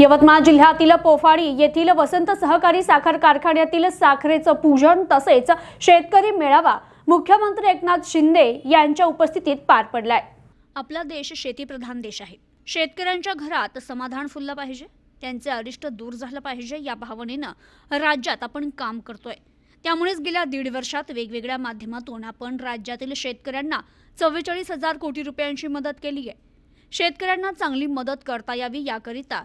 यवतमाळ जिल्ह्यातील पोफाडी येथील वसंत सहकारी साखर कारखान्यातील साखरेचं पूजन तसेच शेतकरी मेळावा मुख्यमंत्री एकनाथ शिंदे यांच्या उपस्थितीत पार पडलाय. आपला देश शेतीप्रधान देश आहे. शेतकऱ्यांच्या घरात समाधान फुललं पाहिजे त्यांचे अरिष्ट दूर झालं पाहिजे या भावनेनं राज्यात आपण काम करतोय. त्यामुळेच गेल्या दीड वर्षात वेगवेगळ्या माध्यमातून आपण राज्यातील शेतकऱ्यांना चव्वेचाळीस हजार कोटी रुपयांची मदत केली आहे शेतकऱ्यांना चांगली मदत करता यावी याकरिता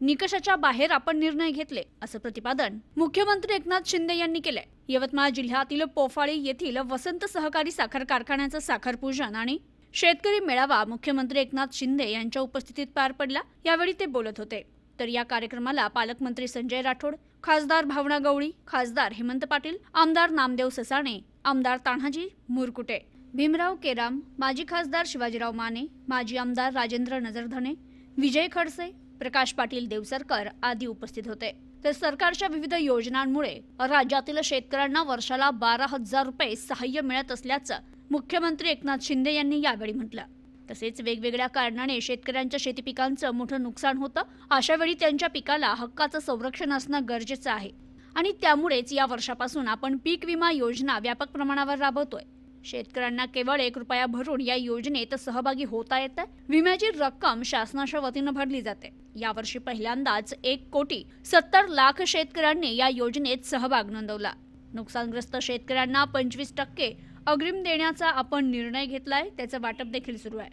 निकषाच्या बाहेर आपण निर्णय घेतले असं प्रतिपादन मुख्यमंत्री एकनाथ शिंदे यांनी केलंय. यवतमाळ जिल्ह्यातील पोफाळी येथील वसंत सहकारी साखर कारखान्याचं साखर पूजन आणि शेतकरी मेळावा मुख्यमंत्री एकनाथ शिंदे यांच्या उपस्थितीत पार पडला यावेळी ते बोलत होते. तर या कार्यक्रमाला पालकमंत्री संजय राठोड खासदार भावना गवळी खासदार हेमंत पाटील आमदार नामदेव ससाणे आमदार तान्हाजी मुरकुटे भीमराव केराम माजी खासदार शिवाजीराव माने माजी आमदार राजेंद्र नजरधने विजय खडसे प्रकाश पाटील देवसरकर आदी उपस्थित होते. तर सरकारच्या विविध योजनांमुळे राज्यातील शेतकऱ्यांना वर्षाला बारा हजार रुपये सहाय्य मिळत असल्याचं मुख्यमंत्री एकनाथ शिंदे यांनी यावेळी म्हटलं. तसेच वेगवेगळ्या कारणाने शेतकऱ्यांच्या शेती पिकांचं मोठं नुकसान होतं. अशा वेळी त्यांच्या पिकाला हक्काचं संरक्षण असणं गरजेचं आहे. आणि त्यामुळेच या वर्षापासून आपण पीक विमा योजना व्यापक प्रमाणावर राबवतोय. शेतकऱ्यांना केवळ एक रुपया भरून या योजनेत सहभागी होता येत विम्याची रक्कम शासनाच्या वतीनं भरली जाते. यावर्षी पहिल्यांदाच एक कोटी सत्तर लाख शेतकऱ्यांनी या योजनेत सहभाग नोंदवला. नुकसानग्रस्त शेतकऱ्यांना पंचवीस टक्के अग्रिम देण्याचा आपण निर्णय घेतलाय त्याचं वाटप देखील सुरू आहे.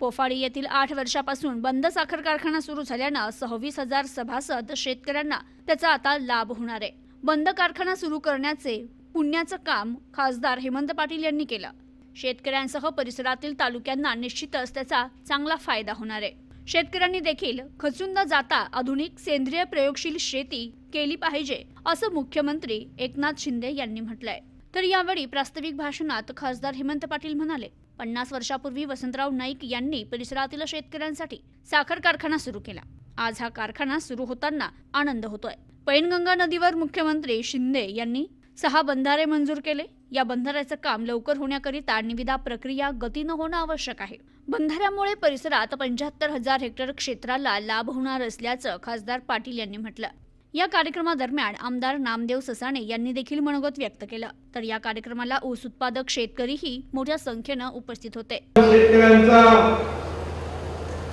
पोफाडी येथील आठ वर्षापासून बंद साखर कारखाना सुरू झाल्यानं सव्वीस हजार सभासद शेतकऱ्यांना त्याचा आता लाभ होणार आहे. बंद कारखाना सुरू करण्याचे पुण्याचं काम खासदार हेमंत पाटील यांनी केलं. शेतकऱ्यांसह परिसरातील तालुक्यांना निश्चितच त्याचा चांगला फायदा होणार आहे. शेतकऱ्यांनी देखील खचून न जाता आधुनिक सेंद्रिय प्रयोगशील शेती केली पाहिजे असं मुख्यमंत्री एकनाथ शिंदे यांनी म्हटलंय. तर यावेळी प्रास्ताविक भाषणात खासदार हेमंत पाटील म्हणाले पन्नास वर्षापूर्वी वसंतराव नाईक यांनी परिसरातील शेतकऱ्यांसाठी साखर कारखाना सुरू केला. आज हा कारखाना सुरू होताना आनंद होतोय. पैनगंगा नदीवर मुख्यमंत्री शिंदे यांनी सहा बंधारे मंजूर केले. या बंधाऱ्याचं काम लवकर होण्याकरिता निविदा प्रक्रिया गतीनं होणं आवश्यक आहे. बंधाऱ्यामुळे परिसरात पंच्याहत्तर हजार हेक्टर क्षेत्राला लाभ होणार असल्याचं खासदार पाटील यांनी म्हटलं. या कार्यक्रमादरम्यान आमदार नामदेव ससाणे यांनी देखील मनोगत व्यक्त केलं. तर या कार्यक्रमाला ऊस उत्पादक शेतकरीही मोठ्या संख्येनं उपस्थित होते. शेतकऱ्यांचा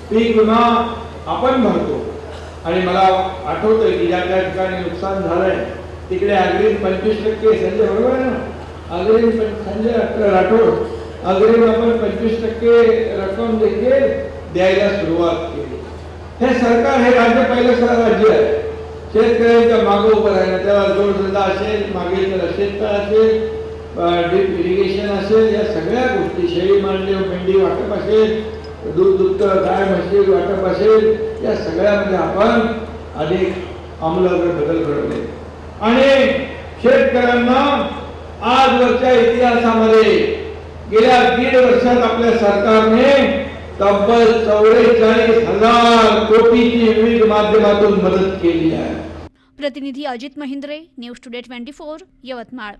पीक विमा आपण भरतो. आणि मला आठवतंय की ज्या त्या ठिकाणी नुकसान झालंय तिकडे अग्रिम पंचवीस टक्के संजय बरोबर आहे ना? अग्रिम संजय राठोड अग्रिम आपण पंचवीस टक्के रक्कम देखील द्यायला सुरुवात केली. हे सरकार हे राज्य पहिलं सर राज्य आहे. शेतकऱ्यांच्या मागं उभं राहिलं. त्याला जोडधंदा असेल मागे त्याला शेततळ असेल डीप इरिगेशन असेल या सगळ्या गोष्टी शेळी मांडली मेंढी वाटप असेल दूध दुग्ध गाय म्हशी वाटप असेल या सगळ्यामध्ये आपण अनेक आमूलाग्र बदल घडवले. आणि शेतकऱ्यांना आजवरच्या इतिहासामध्ये गेल्या दीड वर्षात आपल्या सरकारने तब्बल चौवेचाळीस हजार कोटीची विविध माध्यमातून मदत केली आहे. प्रतिनिधी Ajit Mahindre news today twenty four Yavatmal.